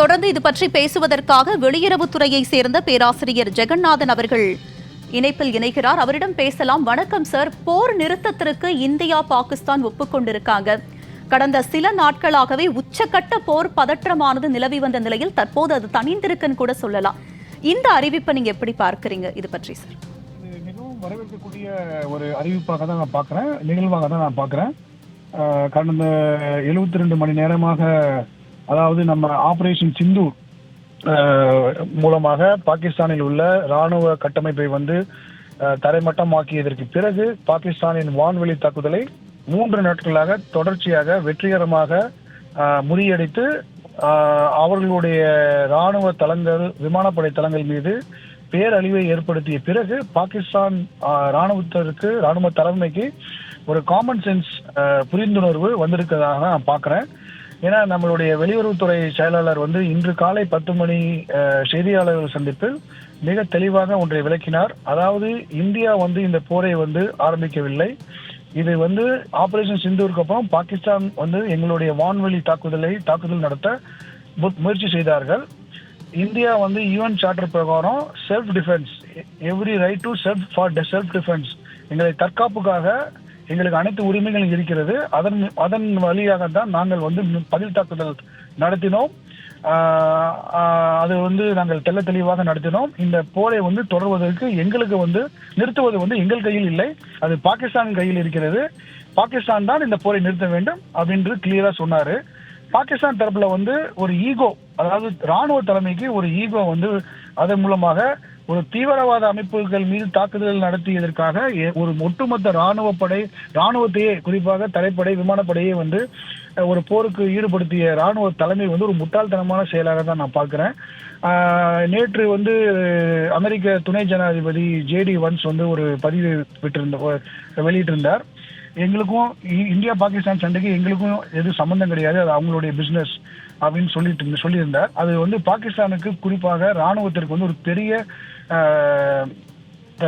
தொடர்ந்து இது பற்றி பேசுவதற்காக வெளியுறவுத்துறையை சேர்ந்த பேராசிரியர் ஜெகநாதன் அவர்கள் இணைப்பில் இணைகிறார். அவரிடம் பேசலாம். வணக்கம் சார். போர் நிறுத்தத்திற்கு இந்தியா பாகிஸ்தான் ஒப்புக்கொண்டிருக்காங்க. கடந்த சில நாட்களாகவே உச்சக்கட்ட போர் பதற்றமானது நிலவி வந்த நிலையில் தற்போது அது தணிந்திருக்குன்னு கூட சொல்லலாம். இந்த அறிவிப்பை நீங்க எப்படி பார்க்கறீங்க? இது பற்றி சார். மிகவும் வரவேற்கக்கூடிய ஒரு அறிவிப்பாக தான் நான் பார்க்குறேன். நிகழ்வாக தான் நான் பார்க்குறேன். கடந்த எழுபத்தி ரெண்டு மணி நேரமாக அதாவது நம்ம ஆபரேஷன் சிந்து மூலமாக பாகிஸ்தானில் உள்ள ராணுவ கட்டமைப்பை வந்து தரைமட்டமாக்கியதற்கு பிறகு பாகிஸ்தானின் வான்வெளி தாக்குதலை மூன்று நாட்களாக தொடர்ச்சியாக வெற்றிகரமாக முறியடித்து அவர்களுடைய ராணுவ தளங்கள் விமானப்படை தளங்கள் மீது பேரழிவை ஏற்படுத்திய பிறகு பாகிஸ்தான் ராணுவத்திற்கு ராணுவ தலைமைக்கு ஒரு காமன் சென்ஸ் புரிந்துணர்வு வந்திருக்கிறதாக நான் பார்க்குறேன். ஏன்னா நம்மளுடைய வெளியுறவுத்துறை செயலாளர் வந்து இன்று காலை பத்து மணி செய்தியாளர்கள் சந்திப்பில் மிக தெளிவாக ஒன்றை விளக்கினார். அதாவது இந்தியா வந்து இந்த போரை வந்து ஆரம்பிக்கவில்லை. இது வந்து ஆபரேஷன் சிந்தூருக்கு அப்புறம் பாகிஸ்தான் வந்து எங்களுடைய வான்வெளி தாக்குதலை தாக்குதல் நடத்த மு- முயற்சி செய்தார்கள். இந்தியா வந்து யூஎன் சார்ட்டர் பிரகாரம் self defence every right to self for self defence எங்களை தற்காப்புக்காக எங்களுக்கு அனைத்து உரிமைகளும் இருக்கிறது. அதன் அதன் வழியாக தான் நாங்கள் வந்து பதில் தாக்குதல் நடத்தினோம். அது வந்து நாங்கள் தெள்ள தெளிவாக நடத்தினோம். இந்த போரை வந்து தொடர்வதற்கு எங்களுக்கு வந்து நிறுத்துவது வந்து எங்கள் கையில் இல்லை. அது பாகிஸ்தான் கையில் இருக்கிறது. பாகிஸ்தான் தான் இந்த போரை நிறுத்த வேண்டும் அப்படின்னு கிளியரா சொன்னாரு. பாகிஸ்தான் தரப்புல வந்து ஒரு ஈகோ அதாவது ராணுவ தலைமைக்கு ஒரு ஈகோ வந்து அதன் மூலமாக ஒரு தீவிரவாத அமைப்புகள் மீது தாக்குதல் நடத்தியதற்காக எ- ஒரு ஒட்டுமொத்த ராணுவ படை ராணுவத்தையே குறிப்பாக தரைப்படை விமானப்படையே வந்து ஒரு போருக்கு ஈடுபடுத்திய ராணுவ தலைமை வந்து ஒரு முட்டாள்தனமான செயலாக தான் நான் பார்க்குறேன். நேற்று வந்து அமெரிக்க துணை ஜனாதிபதி ஜேடி வன்ஸ் வந்து ஒரு பதிவு விட்டிருந்த வெளியிட்டிருந்தார். எங்களுக்கும் இ- இந்தியா பாகிஸ்தான் சண்டைக்கு எங்களுக்கும் எதுவும் சம்மந்தம் கிடையாது. அது அவங்களுடைய பிஸ்னஸ் அப்படின்னு சொல்லிட்டு சொல்லியிருந்தார். அது வந்து பாகிஸ்தானுக்கு குறிப்பாக ராணுவத்திற்கு வந்து ஒரு பெரிய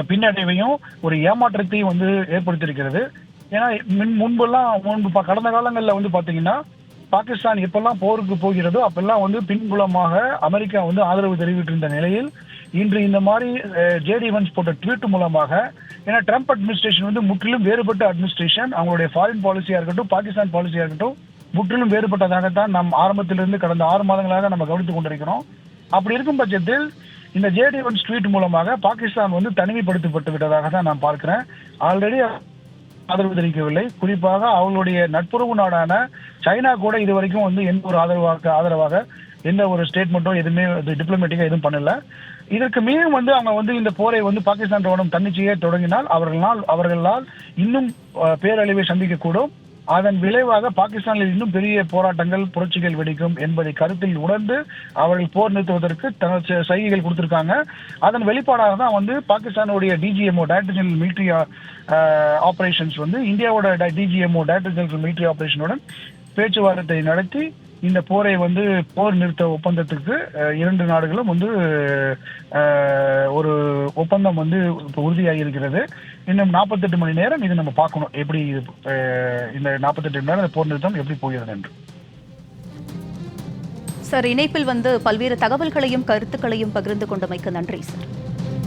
பின்னடைவையும் ஒரு ஏமாற்றத்தையும் வந்து ஏற்படுத்தியிருக்கிறது. ஏன்னா முன் முன்பெல்லாம் முன்பு ப- கடந்த காலங்களில் வந்து பார்த்தீங்கன்னா பாகிஸ்தான் எப்பெல்லாம் போருக்கு போகிறதோ அப்பெல்லாம் வந்து பின்புலமாக அமெரிக்கா வந்து ஆதரவு தெரிவித்திருந்த நிலையில் இன்று இந்த மாதிரி ஜேடி வன்ஸ் போட்ட ட்வீட் மூலமாக ஏன்னா ட்ரம்ப் அட்மினிஸ்ட்ரேஷன் வந்து முற்றிலும் வேறுபட்ட அட்மினிஸ்ட்ரேஷன் அவங்களுடைய ஃபாரின் பாலிசியாக இருக்கட்டும் பாகிஸ்தான் பாலிசியாக இருக்கட்டும் முற்றிலும் வேறுபட்டதாகத்தான் நம் ஆரம்பத்திலிருந்து கடந்த ஆறு மாதங்களாக நம்ம கவனித்துக் கொண்டிருக்கிறோம். அப்படி இருக்கும் பட்சத்தில் இந்த ஜேடி ஒன் ஸ்ட்ரீட் மூலமாக பாகிஸ்தான் வந்து தனிமைப்படுத்தப்பட்டு விட்டதாக தான் நான் பார்க்கிறேன். ஆல்ரெடி ஆதரவு தெரிவிக்கவில்லை. குறிப்பாக அவங்களுடைய நட்புறவு நாடான சைனா கூட இது வரைக்கும் வந்து எந்த ஒரு ஆதரவாக ஆதரவாக எந்த ஒரு ஸ்டேட்மெண்ட்டோ எதுவுமே டிப்ளமேட்டிக்கா எதுவும் பண்ணல. இதற்கு மீண்டும் வந்து அவங்க வந்து இந்த போரை வந்து பாகிஸ்தான் ராணுவம் தன்னிச்சையே தொடங்கினால் அவர்களால் அவர்களால் இன்னும் பேரழிவை சந்திக்கக்கூடும். அதன் விளைவாக பாகிஸ்தானில் இன்னும் பெரிய போராட்டங்கள் புரட்சிகள் வெடிக்கும் என்பதை கருத்தில் உணர்ந்து அவர்கள் போர் நிறுத்துவதற்கு தனது சைகைகள் கொடுத்திருக்காங்க. அதன் வெளிப்பாடாக தான் வந்து பாகிஸ்தானுடைய DGMO director general military operations வந்து இந்தியாவோட டிஜிஎம்ஓ டைரக்டர் ஜெனரல் மிலிட்ரி ஆபரேஷனுடன் பேச்சுவார்த்தை நடத்தி இந்த போரை வந்து போர் நிறுத்த ஒப்பந்தத்துக்கு இரண்டு நாடுகளும் வந்து ஒரு ஒப்பந்தம் வந்து இப்போ உறுதியாகி இருக்கிறது இன்னும் நாற்பத்தெட்டு மணி நேரம் இது நம்ம பார்க்கணும். எப்படி இது, இந்த நாற்பத்தெட்டு மணி நேரம் போர் நிறுத்தம் எப்படி போகிறது என்று. சார் இணைப்பில் வந்து பல்வேறு தகவல்களையும் கருத்துக்களையும் பகிர்ந்து கொண்டமைக்கு நன்றி சார்.